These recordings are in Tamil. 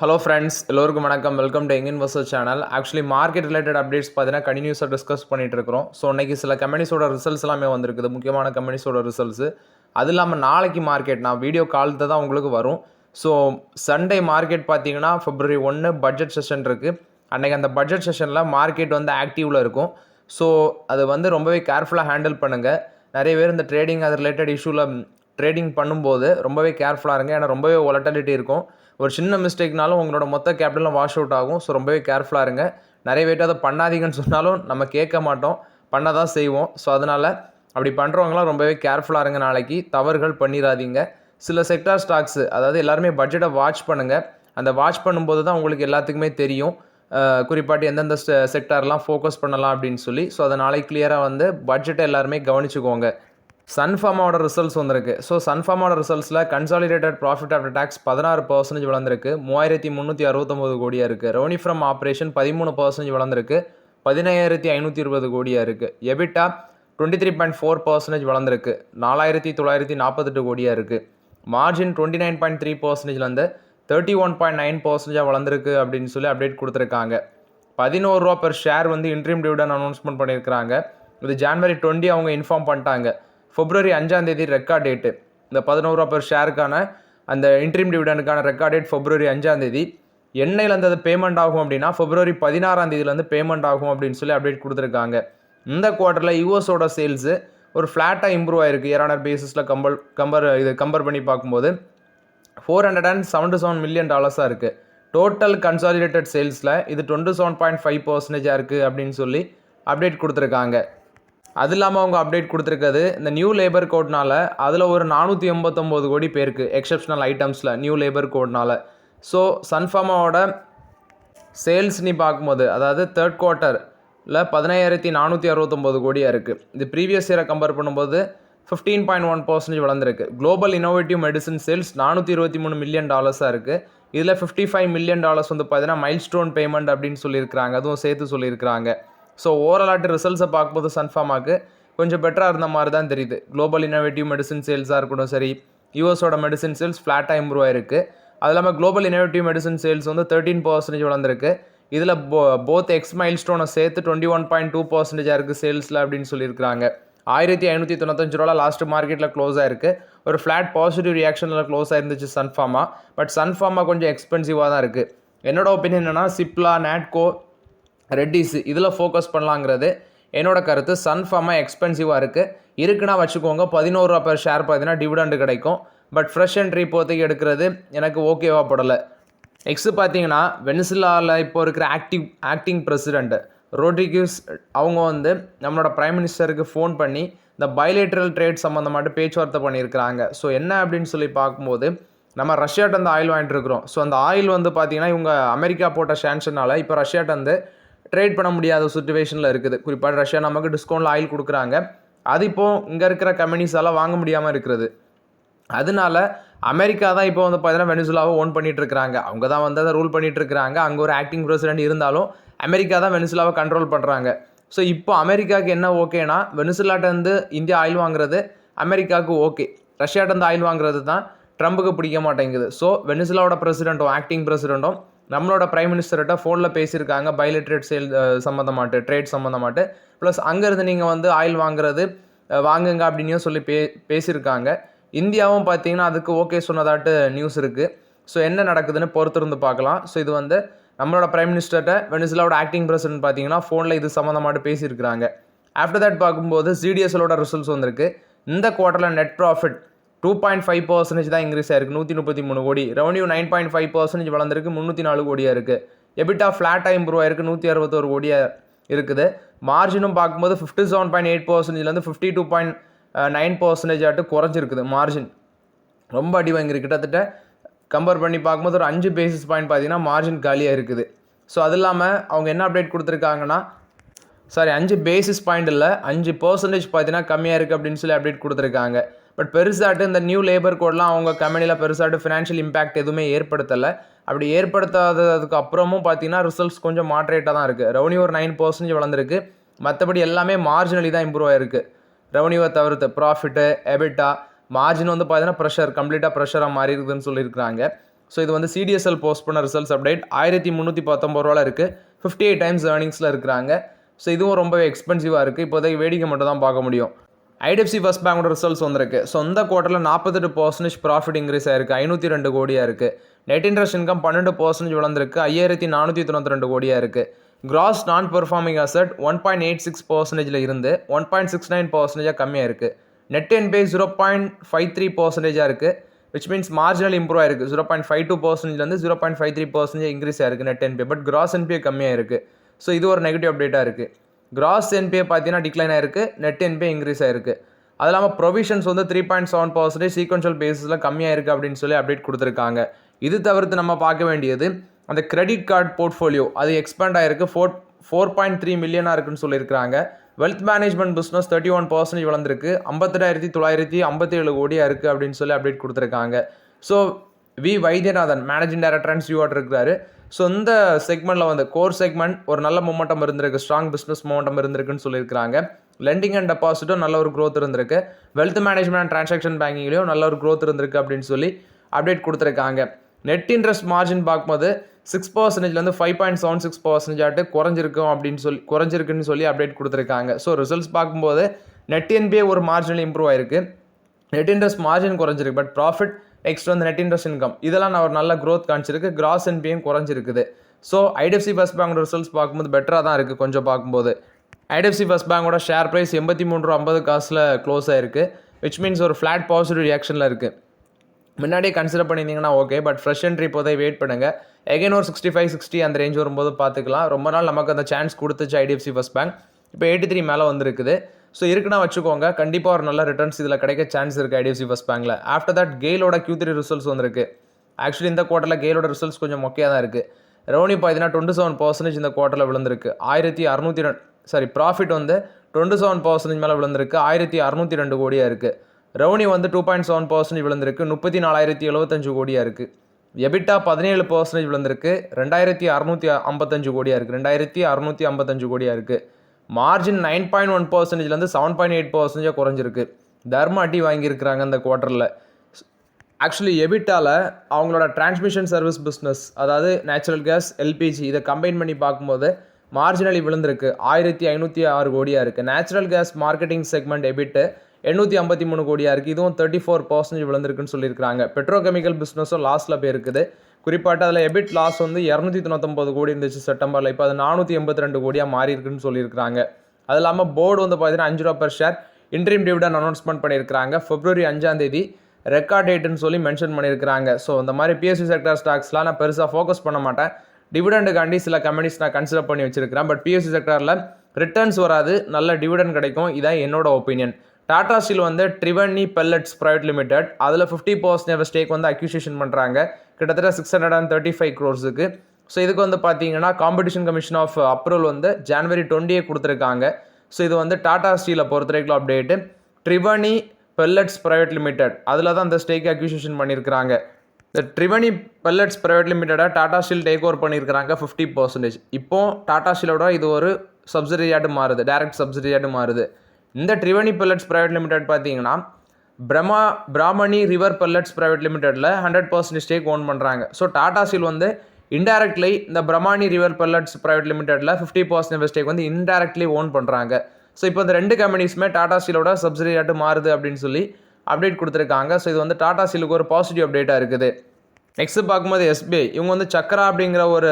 ஹலோ ஃப்ரெண்ட்ஸ் எல்லோருக்கும் வணக்கம். வெல்கம் டு எங்கின் வர்சல் channel actually market related updates பார்த்தீங்கன்னா கண்டினியூஸாக டிஸ்கஸ் பண்ணிட்டு இருக்கிறோம். ஸோ இன்றைக்கி சில கம்பெனிஸோட ரிசல்ட்ஸ் எல்லாமே வந்திருக்குது. முக்கியமான கம்பெனிஸோட ரிசல்ட்ஸ் அது இல்லாமல் நாளைக்கு மார்க்கெட் நான் வீடியோ காலத்தை தான் உங்களுக்கு வரும். ஸோ சண்டே மார்க்கெட் பார்த்தீங்கன்னா ஃபிப்ரவரி ஒன்று பட்ஜெட் செஷன் இருக்குது அன்னைக்கு அந்த பட்ஜெட் செஷனில் மார்க்கெட் வந்து ஆக்டிவில் இருக்கும். ஸோ அது வந்து ரொம்பவே கேர்ஃபுல்லாக ஹேண்டில் பண்ணுங்கள் நிறைய பேர் இந்த ட்ரேடிங் அது ரிலேட்டட் இஷ்யூவில் ட்ரேடிங் பண்ணும்போது ரொம்பவே கேர்ஃபுல்லாக இருங்க. ஏன்னா ரொம்பவே ஒலட்டாலிட்டி இருக்கும். ஒரு சின்ன மிஸ்டேக்னாலும் உங்களோட மொத்த கேபிட்டலும் வாஷ் அவுட் ஆகும். ஸோ ரொம்பவே கேர்ஃபுல்லாக இருங்க. நிறைய பேர்ட்டு அதை பண்ணாதீங்கன்னு சொன்னாலும் நம்ம கேட்க மாட்டோம். பண்ண தான் செய்வோம். ஸோ அதனால் அப்படி பண்ணுறவங்களாம் ரொம்பவே கேர்ஃபுல்லாக இருங்க நாளைக்கு. தவறுகள் பண்ணிடாதீங்க சில செக்டார் ஸ்டாக்ஸு அதாவது எல்லாருமே பட்ஜெட்டை வாட்ச் பண்ணுங்கள் அந்த வாட்ச் பண்ணும்போது தான் உங்களுக்கு எல்லாத்துக்குமே தெரியும். குறிப்பாட்டு எந்தெந்த செக்டார்லாம் ஃபோக்கஸ் பண்ணலாம் அப்படின்னு சொல்லி. ஸோ அதை நாளைக்கு கிளியராக வந்து பட்ஜெட்டை எல்லாருமே கவனிச்சுக்கோங்க. சன்ஃபார்மாவோட ரிசல்ட்ஸ் வந்திருக்கு. ஸோ சன்ஃபார்மாவோட ரிசல்ட்ஸில் கன்சாலிடேட்டட் ப்ராஃபிட் ஆஃப்டர் டேக்ஸ் பதினாறு பர்சன்டேஜ் வளர்ந்துருக்கு. மூவாயிரத்தி முந்நூற்றி அறுபத்தொம்போது கோடியாக இருக்குது ரெவன்யூ ஃப்ரம் ஆப்ரேஷன் பதிமூணு பர்சன்டேஜ் வளர்ந்துருக்கு. பதினாயிரத்தி ஐநூற்றி இருபது கோடியாக இருக்குது EBITDA twenty three point four percentage வளர்ந்துருக்கு. நாலாயிரத்தி தொள்ளாயிரத்தி நாற்பத்தெட்டு கோடியாக இருக்குது margin twenty nine point three பர்சன்டேஜ்லேருந்து thirty one point nine பர்சன்டேஜாக வளர்ந்துருக்கு அப்படின்னு சொல்லி அப்டேட் கொடுத்துருக்காங்க. பதினோரு ரூபா பெர் ஷேர் வந்து இன்ட்ரீம் டிவிடன் அனௌன்ஸ்மெண்ட் பண்ணியிருக்காங்க இது ஜான்வரி டுவெண்ட்டி அவங்க இன்ஃபார்ம் பண்ணிட்டாங்க. பிப்ரவரி அஞ்சாம் தேதி ரெக்கார்ட் டேட்டு இந்த பதினோரு ரூபா பெர் ஷேருக்கான அந்த இன்ட்ரீம் டிவிடனுக்கான ரெக்கார்ட் டேட் பிப்ரவரி அஞ்சாம் தேதி. எண்ணெயிலேருந்து அது பேமெண்ட் ஆகும் அப்படின்னா பிப்ரவரி பதினாறாம் தேதியிலேருந்து பேமெண்ட் ஆகும் அப்படின்னு சொல்லி அப்டேட் கொடுத்துருக்காங்க. இந்த குவார்ட்டரில் யூஎஸோட சேல்ஸு ஒரு ஃப்ளாட்டாக இம்ப்ரூவ் ஆயிருக்கு. இரநூறு பேசிஸில் கம்பல் கம்பர் இது கம்பேர் பண்ணி பார்க்கும்போது four hundred and seventy seven million டாலர்ஸாக இருக்குது டோட்டல் கன்சாலிடேட்டட் சேல்ஸில் இது டுவெண்ட்டி செவன் பாயிண்ட் ஃபைவ் பர்சன்டேஜாக இருக்குது அப்படின்னு சொல்லி அப்டேட் கொடுத்துருக்காங்க. அது இல்லாமல் அவங்க அப்டேட் கொடுத்துருக்கிறது இந்த நியூ லேபர் கோட்னால் அதில் ஒரு நானூற்றி எண்பத்தொம்போது கோடி பேருக்கு எக்ஸப்ஷனல் ஐட்டம்ஸில் நியூ லேபர் கோட்னால் ஸோ சன்ஃபார்மாவோட சேல்ஸ் நீ பார்க்கும்போது அதாவது தேர்ட் குவார்ட்டரில் பதினாயிரத்தி நானூற்றி அறுபத்தொம்போது கோடியாக இருக்குது இது ப்ரீவியஸ் இயரை கம்பேர் பண்ணும்போது ஃபிஃப்டீன் பாயிண்ட் ஒன் பர்சன்டேஜ் வளர்ந்துருக்கு. குளோபல் இனோவேட்டிவ் மெடிசன் சேல்ஸ் நானூற்றி இருபத்தி மூணு மில்லியன் டாலர்ஸாக இருக்குது இதில் ஃபிஃப்டி ஃபைவ் மில்லியன் டாலர்ஸ் வந்து பார்த்தீங்கன்னா மைல் ஸ்டோன் பேமெண்ட் அப்படின்னு சொல்லியிருக்கிறாங்க. அதுவும் சேர்த்து சொல்லியிருக்கிறாங்க. ஸோ ஓவராலாட்டு ரிசல்ட்ஸை பார்க்கும்போது சன்ஃபார்மாக்கு கொஞ்சம் பெட்டராக இருந்த மாதிரி தான் தெரியுது. குளோபல் இனோவேட்டிவ் மெடிசன் சேல்ஸாக இருக்கட்டும் சரி. யூஎஸோட மெடிசன் சேல்ஸ் ஃப்ளாட்டாக இம்ப்ரூவ் ஆயிருக்கு. அது இல்லாமல் குளோபல் இனோவேட்டிவ் மெடிசன் சேல்ஸ் வந்து தேர்ட்டீன் பர்சன்டேஜ் வளர்ந்துருக்கு. இதில் போ போத் எக்ஸ் மைல் ஸ்டோனை சேர்த்து டுவெண்ட்டி ஒன் பாயிண்ட் டூ பர்சன்டேஜாக இருக்குது சேல்ஸில் அப்படின்னு சொல்லியிருக்காங்க ஆயிரத்தி ஐநூற்றி தொண்ணூத்தஞ்சு ரூபா லாஸ்ட்டு மார்க்கெட்டில் க்ளோஸ் ஆயிருக்கு. ஒரு ஃப்ளாட் பாசிட்டிவ் ரியாக்ஷனில் க்ளோஸ் ஆயிருந்துச்சு சன்ஃபார்மா பட் சன்ஃபார்மா கொஞ்சம் எக்ஸ்பென்சிவாக தான் இருக்குது என்னோட ஒப்பீனியன் என்னென்னா சிப்லா நாட்கோ ரெட்டிஸ் இதில் ஃபோக்கஸ் பண்ணலாங்கிறது என்னோட கருத்து. சன்ஃபார்மாக எக்ஸ்பென்சிவாக இருக்குது இருக்குன்னா வச்சுக்கோங்க பதினோரு ரூபா ஷேர் பார்த்தீங்கன்னா டிவிடெண்ட் கிடைக்கும். பட் ஃப்ரெஷ் என்ட்ரி இப்போதைக்கு எடுக்கிறது எனக்கு ஓகேவா படலை. நெக்ஸ்ட் பார்த்தீங்கன்னா வெனிசுலாவில் இப்போ இருக்கிற ஆக்டிவ் ஆக்டிங் ப்ரெசிடெண்ட்டு ரோட்ரிகியூஸ் அவங்க வந்து நம்மளோட ப்ரைம் மினிஸ்டருக்கு ஃபோன் பண்ணி இந்த பைலேட்ரல் ட்ரேட் சம்மந்தமாட்டு பேச்சுவார்த்தை பண்ணியிருக்கிறாங்க. ஸோ என்ன அப்படின்னு சொல்லி பார்க்கும்போது நம்ம ரஷ்யாட்ட அந்த ஆயில் வாங்கிட்டு இருக்கிறோம். ஸோ அந்த ஆயில் வந்து பார்த்தீங்கன்னா இவங்க அமெரிக்கா போட்ட சாங்ஷனால் இப்போ ரஷ்யாட்ட வந்து ட்ரேட் பண்ண முடியாத சுச்சுவேஷனில் இருக்குது. குறிப்பாக ரஷ்யா நமக்கு டிஸ்கவுண்டில் ஆயில் கொடுக்குறாங்க. அது இப்போது இங்கே இருக்கிற கம்பெனிஸால் வாங்க முடியாமல் இருக்கிறது. அதனால அமெரிக்கா தான் இப்போ வந்து பார்த்தீங்கன்னா வெனிசுலாவை ஓன் பண்ணிட்டு இருக்கிறாங்க. அவங்க தான் வந்து அதை ரூல் பண்ணிட்டு இருக்கிறாங்க. அங்கே ஒரு ஆக்டிங் பிரசிடென்ட் இருந்தாலும் அமெரிக்கா தான் வெனிசுலாவை கண்ட்ரோல் பண்ணுறாங்க ஸோ இப்போ அமெரிக்காவுக்கு என்ன ஓகேனா வெனிசுலாட்டேருந்து இந்தியா ஆயில் வாங்குறது அமெரிக்காவுக்கு ஓகே. ரஷ்யாட்டேருந்து ஆயில் வாங்குறது தான் ட்ரம்புக்கு பிடிக்க மாட்டேங்குது. ஸோ வெனிசுலாவோட பிரசிடென்ட்டும் ஆக்டிங் பிரசிடென்ட்டும் நம்மளோட பிரைம் மினிஸ்டர்கிட்ட ஃபோனில் பேசியிருக்காங்க பைலட்ரேட் சேல் சம்மந்தமாட்டு ட்ரேட் சம்மந்தமாட்டு ப்ளஸ் அங்கேருந்து நீங்கள் வந்து ஆயில் வாங்குறது வாங்குங்க அப்படின்னும் சொல்லி பே பேசியிருக்காங்க. இந்தியாவும் பார்த்தீங்கன்னா அதுக்கு ஓகே சொன்னதாட்டு நியூஸ் இருக்குது ஸோ என்ன நடக்குதுன்னு பொறுத்திருந்து பார்க்கலாம். ஸோ இது வந்து நம்மளோட பிரைம் மினிஸ்டர்கிட்ட வெனிசுலாவோட ஆக்டிங் பிரசிடென்ட் பார்த்தீங்கன்னா ஃபோனில் இது சம்மந்தமாட்டு பேசியிருக்கிறாங்க. ஆஃப்டர் தட் பார்க்கும்போது ஜிடிஎஸ்எலோட ரிசல்ட்ஸ் வந்திருக்கு. இந்த குவார்ட்டரில் net profit two point five percentage தான் இன்க்ரீஸ் ஆயிருக்கு. நூற்றி முப்பத்தி மூணு கோடி. Revenue nine point five percentage வளர்ந்துருக்கு. முந்நூற்றி நாலு கோடியாக இருக்குது எபிட்டா ஃப்ளாட்டாக இம்ப்ரூவ் ஆயிருக்கு. நூற்றி அறுபத்தோரு கோடியாக இருக்குது. மார்ஜினும் பார்க்கும்போது fifty seven point eight பர்சன்டேஜ்லேருந்து fifty two point nine percentage ஆட்டு குறைஞ்சிருக்குது மார்ஜின் ரொம்ப அடி வாங்கியிருக்கு. கிட்டத்தட்ட கம்பேர் பண்ணி பார்க்கும்போது ஒரு அஞ்சு பேசிஸ் பாயிண்ட் பார்த்தீங்கன்னா மார்ஜின் காலியாக இருக்குது ஸோ அது இல்லாமல் அவங்க என்ன அப்டேட் கொடுத்துருக்காங்கன்னா சாரி அஞ்சு பேசிஸ் பாயிண்ட் இல்லை அஞ்சு பர்சன்டேஜ் பார்த்தீங்கன்னா கம்மியாக இருக்குது அப்படின்னு சொல்லி அப்டேட் கொடுத்துருக்காங்க. பட் பெருசாட்டு இந்த நியூ லேபர் கோட்லாம் அவங்க கம்பெனியில் பெருசாட்டு ஃபினான்ஷியல் இம்பாக்ட் எதுவுமே ஏற்படுத்தலை. அப்படி ஏற்படுத்தாததுக்கு அப்புறமும் பார்த்தீங்கன்னா ரிசல்ட்ஸ் கொஞ்சம் மாட்ரேட்டாக தான் இருக்குது ரெவன்யூ ஒரு நைன் பர்சன்டேஜ் வளர்ந்துருக்கு. மற்றபடி எல்லாமே மார்ஜினலி தான் இம்ப்ரூவ் ஆயிருக்கு. ரெவன்யூவை தவிர்த்து ப்ராஃபிட்டு எபிட்டா மார்ஜின் வந்து பார்த்தீங்கன்னா ப்ரெஷர் கம்ப்ளீட்டாக ப்ரெஷராக மாறி இருக்குதுன்னு சொல்லியிருக்கிறாங்க. ஸோ இது வந்து சிடிஎஸ்எல் போஸ்ட் பண்ண ரிசல்ட்ஸ் அப்டேட் ஆயிரத்தி முந்நூற்றி பத்தொம்பது ரூபாவில் இருக்குது ஃபிஃப்டி எயிட் டைம்ஸ் ஏர்னிங்ஸில் இருக்கிறாங்க. ஸோ இதுவும் ரொம்பவே எக்ஸ்பென்சிவாக இருக்குது இப்போதைக்கு வேடிக்கை மட்டும் தான் பார்க்க முடியும். ஐடிஎஃப்சி ஃபர்ஸ்ட் பேங்கோட ரிசல்ட்ஸ் வந்திருக்கு. ஸோ இந்த குவார்ட்டரில் நாற்பத்தெட்டு பர்சன்டேஜ் ப்ராஃபிட் இன்க்ரீஸ் ஆயிருக்கு. ஐநூற்றி ரெண்டு கோடியாக இருக்குது நெட் இன்ட்ரெஸ்ட் இன்கம் பன்னெண்டு பர்சன்டேஜ் வளர்ந்துருக்கு. ஐயாயிரத்தி நானூற்றி தொண்ணூற்றி ரெண்டு கோடியாக இருக்குது gross non performing asset one point eight six பர்சன்டேஜில் இருந்து ஒன் பாயிண்ட் சிக்ஸ் நைன் பர்சன்டேஜாக கம்மியாக இருக்குது net NPA zero point five three பர்சன்டேஜாக இருக்குது விச் மீன்ஸ் மார்ஜினல் இம்ப்ரூவ் ஆயிருக்கு. Zero point five two பர்சன்டேஜ்லேருந்து zero point five three percentage increase ஆயிருக்கு net NPA but gross NPA கம்மியாக இருக்குது ஸோ இது ஒரு நெகட்டிவ் அப்டேட்டாக இருக்குது கிராஸ் என்பே பார்த்தீங்கன்னா டிக்ளைன் ஆயிருக்கு நெட் என்பே இன்க்ரீஸ் ஆயிருக்கு. அது இல்லாமல் ப்ரொவிஷன்ஸ் வந்து three point seven percentage sequential பேஸில் கம்மியாக இருக்குது அப்படின்னு சொல்லி அப்டேட் கொடுத்துருக்காங்க. இது தவிர்த்து நம்ம பார்க்க வேண்டியது அந்த கிரெடிட் கார்டு போர்ட்ஃபோலியோ அது எக்ஸ்பேண்ட் ஆயிருக்கு ஃபோர் ஃபோர் பாயிண்ட் த்ரீ மில்லியனாக இருக்குன்னு சொல்லியிருக்காங்க wealth management business thirty one percentage வளர்ந்துருக்கு ஐம்பத்தெட்டாயிரத்தி தொள்ளாயிரத்தி ஐம்பத்தேழு கோடியாக இருக்குது அப்படின்னு சொல்லி அப்டேட் கொடுத்துருக்காங்க. So V Vaidyanathan managing director and சிஓட் இருக்கிறாரு. ஸோ இந்த செக்மெண்ட்டில் வந்து கோர் செக்மெண்ட் ஒரு நல்ல மொமெண்டம் இருந்திருக்கு ஸ்ட்ராங் பிஸ்னஸ் மொமெண்டம் இருந்திருக்குன்னு சொல்லியிருக்காங்க லெண்டிங் அண்ட் டெபாசிட்டும் நல்ல ஒரு க்ரோத் இருந்திருக்கு. வெல்த் மேனேஜ்மெண்ட் அண்ட் ட்ரான்சாக்ஷன் பேங்கிங்லேயும் நல்ல ஒரு க்ரோத் இருந்திருக்கு அப்படின்னு சொல்லி அப்டேட் கொடுத்துருக்காங்க. நெட் இன்ட்ரெஸ்ட் மார்ஜின் பார்க்கும்போது six பர்சன்டேஜ்லேருந்து five point seven six percentage ஆட்டு குறைஞ்சிருக்கும் அப்படின்னு சொல்லி குறைஞ்சிருக்குன்னு சொல்லி அப்டேட் கொடுத்துருக்காங்க. ஸோ ரிசல்ட்ஸ் பார்க்கும்போது நெட் என்பிஏ ஒரு மார்ஜினல் இம்ப்ரூவ் ஆயிருக்கு. நெட் இன்ட்ரெஸ்ட் மார்ஜின் குறைஞ்சிருக்கு பட் ப்ராஃபிட் நெக்ஸ்ட் வந்து நெட் இன்ட்ரெஸ்ட் இன்கம் இதெல்லாம் நான் ஒரு நல்ல க்ரோத் காமிச்சிருக்கு. கிராஸ் என்பியும் குறைஞ்சிருக்குது. ஸோ ஐடிஎஃப்சி ஃபர்ஸ்ட் பேங்கோட ரிசல்ட்ஸ் பார்க்கும்போது பெட்டராக தான் இருக்குது கொஞ்சம் பார்க்கும்போது. ஐடிஎஃப்சி ஃபர்ஸ்ட் பேங்கோட ஷேர் ப்ரைஸ் எண்பத்தி மூணு ரூபா ஐம்பது காசில் க்ளோஸ் ஆயிருக்கு விச் மீன்ஸ் ஒரு ஃப்ளாட் பாசிட்டிவ் ரியாக்ஷனில் இருக்குது முன்னாடியே கன்சிடர் பண்ணியிருந்தீங்கன்னா ஓகே பட் ஃப்ரெஷ் என்ட்ரி இப்போதை வெயிட் பண்ணுங்கள் எகைன் ஒரு சிக்ஸ்டி ஃபைவ் சிக்ஸ்டி அந்த ரேஞ்ச் வரும்போது பார்த்துக்கலாம். ரொம்ப நாள் நமக்கு அந்த சான்ஸ் கொடுத்துச்சு ஐடிஎஃப்சி ஃபர்ஸ்ட் பேங்க் இப்போ எயிட்டி த்ரீ மேலே வந்திருக்குது. ஸோ இருக்குன்னா வச்சுக்கோங்க. கண்டிப்பாக ஒரு நல்ல ரிட்டர்ன்ஸ் இதில் கிடைக்க சான்ஸ் இருக்குது ஐடிஎஃப்சி ஃபஸ்ட் பேங்கில் ஆஃப்டர் தட் கெயிலோட கியூ த்ரீ ரிசல்ட்ஸ் வந்திருக்கு. ஆக்சுவலி இந்த குவார்ட்டரில் கெயிலோட ரிசல்ட்ஸ் கொஞ்சம் மொக்கையாக தான் இருக்குது ரெவன்யூ பார்த்தீங்கன்னா டுவெண்ட்டி செவன் பர்சன்டேஜ் இந்த குவார்ட்டரில் விழுந்திருக்கு. ஆயிரத்தி அறுநூத்தி ரெண்டு சாரி ப்ராஃபிட் வந்து டுவெண்ட்டி செவன் பர்சன்டேஜ் மேலே விழுந்திருக்கு. ஆயிரத்தி அறுநூத்தி ரெண்டு கோடியாக இருக்குது ரெவன்யூ வந்து டூ பாயிண்ட் செவன் பர்சன்டேஜ் விழுந்திருக்கு. முப்பத்தி நாலாயிரத்தி எழுபத்தஞ்சு கோடியாக இருக்குது எபிட்டா பதினேழு பர்சன்டேஜ் விழுந்திருக்கு. ரெண்டாயிரத்தி அறுநூற்றி ஐம்பத்தஞ்சு கோடியாக இருக்குது ரெண்டாயிரத்தி அறுநூற்றி ஐம்பத்தஞ்சு கோடியாக இருக்குது மார்ஜின் நைன் பாயிண்ட் ஒன் பர்சன்டேஜ்லேருந்து செவன் பாயிண்ட் எயிட் பர்சன்டேஜாக குறைஞ்சிருக்கு. தர்ம அடி வாங்கியிருக்கிறாங்க இந்த குவார்ட்டரில் ஆக்சுவலி எபிட்டாவில் அவங்களோட டிரான்ஸ்மிஷன் சர்வீஸ் பிஸ்னஸ் அதாவது நேச்சுரல் கேஸ் எல்பிஜி இதை கம்பைன் பண்ணி பார்க்கும்போது மார்ஜினலி விழுந்திருக்கு. ஆயிரத்தி ஐநூற்றி ஆறு கோடியாக இருக்குது natural gas marketing segment EBIT எண்ணூற்றி ஐம்பத்தி மூணு கோடியாக இருக்குது இதுவும் தேர்ட்டி ஃபோர் பர்சன்டேஜ் விழுந்திருக்குன்னு சொல்லியிருக்காங்க பெட்ரோகெமிக்கல் பிஸ்னஸும் லாஸில் போயிருக்குது. குறிப்பாட்டு அதில் எபிட் லாஸ் வந்து இரநூத்தி தொண்ணூத்தொம்பது கோடி இருந்துச்சு செப்டம்பரில். இப்போ அது நானூற்றி எண்பத்தி ரெண்டு கோடியாக மாறி இருக்குன்னு சொல்லியிருக்காங்க அது இல்லாமல் போர்டு வந்து பார்த்தீங்கன்னா அஞ்சு ரூபா per share interim dividend announcement பண்ணியிருக்காங்க பிப்ரவரி அஞ்சாம் தேதி ரெக்கார்ட் டேட்டுன்னு சொல்லி மென்ஷன் பண்ணியிருக்காங்க ஸோ இந்த மாதிரி பிஎஸ்சி செக்டர் ஸ்டாக்ஸ்லாம் நான் பெருசாக ஃபோக்கஸ் பண்ண மாட்டேன். டிவிடெண்டுக்காண்டி சில கம்பெனிஸ் நான் கன்சிடர் பண்ணி வச்சிருக்கிறேன். பட் பிஎஸ்சி செக்டரில் ரிட்டர்ன்ஸ் வராது. நல்ல டிவிடன் கிடைக்கும். இதான் என்னோட ஒப்பீனியன் டாடா ஸ்டீல் வந்து ட்ரிவனி பெல்லட்ஸ் ப்ரைவேட் லிமிடெட் அதில் ஃபிஃப்டி பர்சன்ட் ஸ்டேக் வந்து அக்யூசியேஷன் பண்ணுறாங்க கிட்டத்தட்ட six hundred and thirty five க்ரோர்ஸுக்கு so இதுக்கு வந்து பார்த்தீங்கன்னா காம்படிஷன் கமிஷன் ஆஃப் அப்ரூவல் வந்து ஜனவரி டுவெண்ட்டியே கொடுத்துருக்காங்க. ஸோ இது வந்து டாடா ஸ்டீலை பொறுத்த வரைக்கும் update Triveni pellets private limited அதில் தான் அந்த ஸ்டேக் அக்யூசியேஷன் பண்ணியிருக்கிறாங்க இந்த ட்ரிவனி பெல்லட்ஸ் ப்ரைவேட் லிமிட்டடாக டாடா ஸ்டீல் டேக் ஓவர் பண்ணியிருக்கிறாங்க ஃபிஃப்டி பர்சன்டேஜ் இப்போ டாடா ஸ்டீலோட இது ஒரு சப்சிடரியாட்டு மாறுது டைரக்ட் சப்சிடரியாட்டு மாறுது. இந்த ட்ரிவனி பெல்லட்ஸ் ப்ரைவேட் லிமிடெட் பார்த்தீங்கன்னா Brahma Brahmani river pellets private லிமிடெட்டில் hundred percent stake own பண்ணுறாங்க ஸோ டாடா ஸ்டீல் வந்து இன்டெரக்ட்லி இந்த பிரமாணி ரிவர் பெல்லட்ஸ் ப்ரைவேட் லிமிடெட்டில் ஃபிஃப்டி பர்சன்ட் ஸ்டேக் வந்து இன்டெரக்ட்லி ஓன் பண்ணுறாங்க ஸோ இப்போ இந்த ரெண்டு கம்பெனிஸுமே டாடா ஸ்டீலோட சப்சிடியாட்டு மாறுது அப்படின்னு சொல்லி அப்டேட் கொடுத்துருக்காங்க. ஸோ இது வந்து டாடா ஸ்டீலுக்கு ஒரு பாசிட்டிவ் அப்டேட்டாக இருக்குது. நெக்ஸ்ட் பார்க்கும்போது எஸ்பிஐ இவங்க வந்து சக்கரா அப்படிங்கிற ஒரு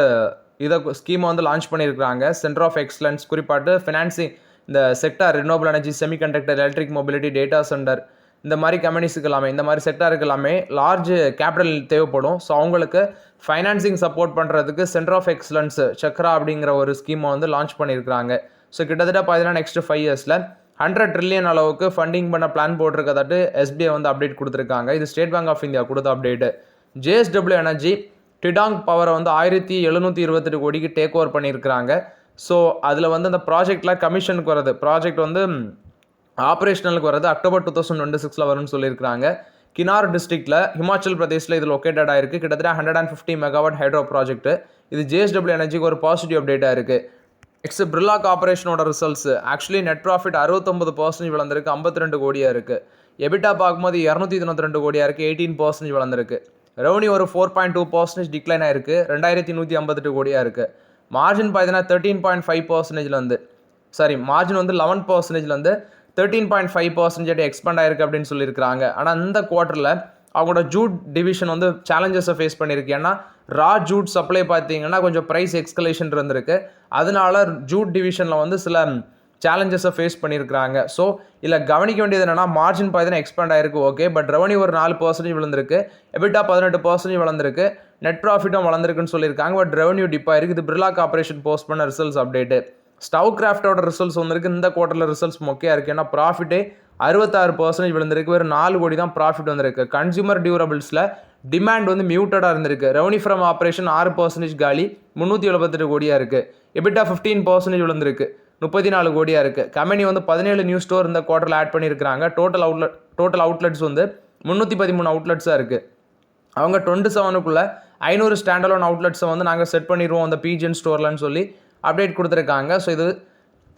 இதை ஸ்கீமை வந்து லான்ச் பண்ணியிருக்காங்க சென்டர் ஆஃப் எக்ஸலன்ஸ் குறிப்பாட்டு ஃபினான்சிங் இந்த sector renewable energy semiconductor electric mobility data centre இந்த மாதிரி கம்பெனிஸுக்கு எல்லாமே இந்த மாதிரி செக்டாருக்கு எல்லாமே லார்ஜ் கேபிட்டல் தேவைப்படும். ஸோ அவங்களுக்கு ஃபைனான்சிங் சப்போர்ட் பண்ணுறதுக்கு சென்டர் ஆஃப் எக்ஸலன்ஸ் சக்ரா அப்படிங்கிற ஒரு ஸ்கீமை வந்து லான்ச் பண்ணியிருக்காங்க ஸோ கிட்டத்தட்ட பார்த்தீங்கன்னா நெக்ஸ்ட் ஃபைவ் இயர்ஸில் ஹண்ட்ரட் ட்ரில்லியன் அளவுக்கு ஃபண்டிங் பண்ண பிளான் போட்டிருக்கதாட்டு எஸ்பிஐ வந்து அப்டேட் கொடுத்துருக்காங்க. இது ஸ்டேட் பேங்க் ஆஃப் இந்தியா கொடுத்த அப்டேட்டு ஜேஎஸ்டபிள்யூ எனர்ஜி டிடாங் பவரை வந்து ஆயிரத்தி எழுநூற்றி இருபத்தெட்டு கோடிக்கு டேக் ஓவர் பண்ணியிருக்கிறாங்க. ஸோ அதில் வந்து அந்த ப்ராஜெக்ட்லாம் கமிஷனுக்கு வர்றது. ப்ராஜெக்ட் வந்து ஆப்ரேஷனலுக்கு வரது அக்டோபர் டூ தௌசண்ட் டுவெண்ட்டி சிக்ஸில் வரும்னு சொல்லியிருக்கிறாங்க. கினார் டிஸ்ட்ரிக்டில் ஹிமாச்சல் பிரதேஷில் இது லொக்கேட்டட் ஆயிருக்கு கிட்டத்தட்ட hundred and fifty megawatt hydro project இது ஜேஎஸ்டபிள்யூ எனர்ஜிக்கு ஒரு பாசிட்டிவ் அப்டேட்டாக இருக்குது நெக்ஸ்ட் பிர்லா கார்பரேஷனோட ரிசல்ட்ஸ் ஆக்சுவலி நெட் ப்ராஃபிட் அறுபத்தொம்பது பர்சன்டேஜ் வளர்ந்துருக்கு. ஐம்பத்தி ரெண்டு கோடியாக இருக்குது எபிட்டா பார்க்கும்போது இரநூத்தி தொண்ணூற்றி ரெண்டு கோடியாக இருக்குது எயிட்டீன் பர்சன்டேஜ் வளர்ந்துருக்கு. ரெவன்யூ ஒரு four point two percentage decline ஆயிருக்கு ரெண்டாயிரத்தி நூற்றி ஐம்பத்தெட்டு கோடியாக இருக்குது மார்ஜின் பார்த்தீங்கன்னா தேர்ட்டீன் பாயிண்ட் ஃபைவ் பர்சன்டேஜ்லேருந்து சாரி மார்ஜின் வந்து eleven பர்சன்டேஜ்லேருந்து thirteen point five percentage expand ஆயிருக்கு அப்படின்னு சொல்லியிருக்காங்க ஆனால் இந்த குவார்ட்டரில் அவங்களோட ஜூட் டிவிஷன் வந்து சேலஞ்சஸை ஃபேஸ் பண்ணியிருக்கு. ஏன்னா ரா ஜூட் சப்ளை பார்த்தீங்கன்னா கொஞ்சம் ப்ரைஸ் எக்ஸ்கலேஷன் இருந்திருக்கு. அதனால ஜூட் டிவிஷனில் வந்து சில சேலஞ்சஸை ஃபேஸ் பண்ணியிருக்காங்க ஸோ இதில் கவனிக்க வேண்டியது என்னன்னா மார்ஜின் பார்த்தீங்கன்னா எக்ஸ்பேண்ட் ஆயிருக்கு ஓகே பட் ரெவன்யூ ஒரு நாலு பர்சன்டேஜ் விழுந்திருக்கு. எபிட்டா பதினெட்டு பர்சன்டேஜ் வளர்ந்துருக்கு நெட் ப்ராஃபிட்டும் வளர்ந்துருக்குன்னு சொல்லியிருக்காங்க. பட் ரெவன்யூ டிப்பாக இருக்குது. பிர்லா கார்பரேஷன் போஸ்ட் பண்ண ரிசல்ட்ஸ் அப்டேட்டு ஸ்டவ் கிராஃப்டோட ரிசல்ட்ஸ் வந்திருக்கு. இந்த குவார்ட்டரில் ரிசல்ட்ஸ் மொக்கையாக இருக்குது ஏன்னா ப்ராஃபிட்டே அறுபத்தாறு பர்சன்டேஜ் விழுந்திருக்கு. வெறும் நாலு கோடி தான் ப்ராஃபிட் வந்திருக்கு. கன்சியூமர் டியூரபிள்ஸில் டிமாண்ட் வந்து மியூட்டடாக இருந்திருக்கு. ரெவன்யூ ஃப்ரம் ஆப்ரேஷன் ஆறு பர்சன்டேஜ் காலி முந்நூற்றி எழுபத்தெட்டு கோடியாக இருக்குது எபிட்டா ஃபிஃப்டீன் பர்சன்டேஜ் விழுந்திருக்கு. முப்பத்தி நாலு கோடியாக இருக்குது கம்பெனி வந்து பதினேழு நியூ ஸ்டோர் இந்த குவார்ட்டரில் ஆட் பண்ணியிருக்கிறாங்க. டோட்டல் அவுட்லெட் டோட்டல் அவுட்லெட்ஸ் வந்து முந்நூற்றி பதிமூணு அவுட்லெட்ஸாக இருக்குது அவங்க டுவெண்ட்டி செவனுக்குள்ளே ஐநூறு ஸ்டாண்டலோன் அவுட்லெட்ஸை வந்து நாங்கள் செட் பண்ணிடுவோம் அந்த பிஜிஎன் ஸ்டோர்லன்னு சொல்லி அப்டேட் கொடுத்துருக்காங்க. ஸோ இது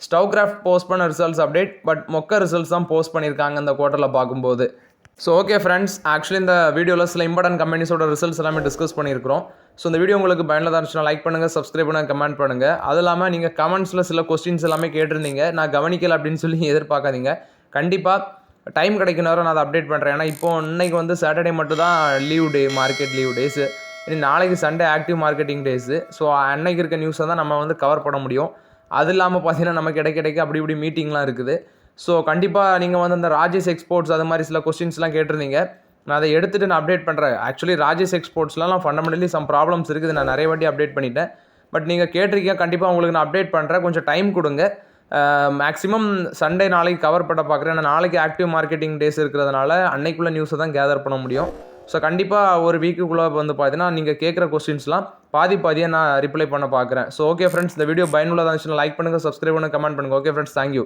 ஸ்டவ் கிராஃப்ட் போஸ்ட் பண்ண ரிசல்ட்ஸ் அப்டேட் பட் மொக்க ரிசல்ட்ஸ் தான் போஸ்ட் பண்ணியிருக்காங்க இந்த குவார்ட்டரில் பார்க்கும்போது. ஸோ ஓகே ஃப்ரெண்ட்ஸ் ஆக்சுவலி இந்த வீடியோவில் சில இம்பார்ட்டன்ட் கம்பெனிஸோட ரிசல்ட்ஸ் எல்லாமே டிஸ்கஸ் பண்ணியிருக்கிறோம் ஸோ இந்த வீடியோ உங்களுக்கு பயனுள்ளதாக இருந்துச்சுன்னா லைக் பண்ணுங்கள் சப்ஸ்கிரைப் பண்ணுங்கள் கமெண்ட் பண்ணுங்கள் அது இல்லாமல் நீங்கள் கமெண்ட்ஸில் சில கொஸ்டின்ஸ் எல்லாமே கேட்டிருந்தீங்க. நான் கவனிக்கல அப்படின்னு சொல்லி எதிர்பார்க்காதீங்க கண்டிப்பாக டைம் கிடைக்கும் நேரம் நான் அதை அப்டேட் பண்ணுறேன் ஏன்னா இப்போ இன்னைக்கு வந்து சாட்டர்டே மட்டும் தான் leave day market leave days இனி நாளைக்கு Sunday active marketing days so அன்னைக்கு இருக்க நியூஸை தான் நம்ம வந்து கவர் பண்ண முடியும். அது இல்லாமல் பார்த்தீங்கன்னா நமக்கு இடைக்க இடைக்க அப்படி இப்படி மீட்டிங்லாம் இருக்குது. ஸோ கண்டிப்பாக நீங்கள் வந்து அந்த ராஜேஷ் எக்ஸ்போர்ட்ஸ் அது மாதிரி சில கொஸ்டின்ஸ்லாம் கேட்டிருந்தீங்க. நான் அதை எடுத்துகிட்டு நான் அப்டேட் பண்ணுறேன் ஆக்சுவலி ராஜேஷ் எக்ஸ்போர்ட்ஸ்லாம் ஃபண்டமெண்டலி சம் ப்ராப்ளம்ஸ் இருக்குது. நான் நிறைய வாட்டி அப்டேட் பண்ணிட்டேன். பட் நீங்கள் கேட்டிருக்கீங்க கண்டிப்பாக உங்களுக்கு நான் அப்டேட் பண்ணுறேன் கொஞ்சம் டைம் கொடுங்க. மேக்ஸிமம் சண்டே நாளைக்கு கவர் பண்ண பார்க்குறேன். ஏன்னா நாளைக்கு ஆக்டிவ் மார்க்கெட்டிங் டேஸ் இருக்கிறதுனால அன்னைக்குள்ள நியூஸை தான் கேதர் பண்ண முடியும். ஸோ கண்டிப்பாக ஒரு வீக்குக்குள்ளே வந்து பார்த்தீங்கன்னா நீங்கள் கேட்குற கொஸ்டின்ஸ்லாம் பாதி பாதியாக நான் ரிப்ளை பண்ண பார்க்குறேன். ஸோ ஓகே ஃப்ரெண்ட்ஸ் இந்த வீடியோ பயனுள்ளதாக இருந்துச்சுன்னா லைக் பண்ணுங்கள் சப்ஸ்கிரைப் பண்ணுங்கள் கமெண்ட் பண்ணுங்கள் ஓகே ஃப்ரெண்ட்ஸ் தேங்க்யூ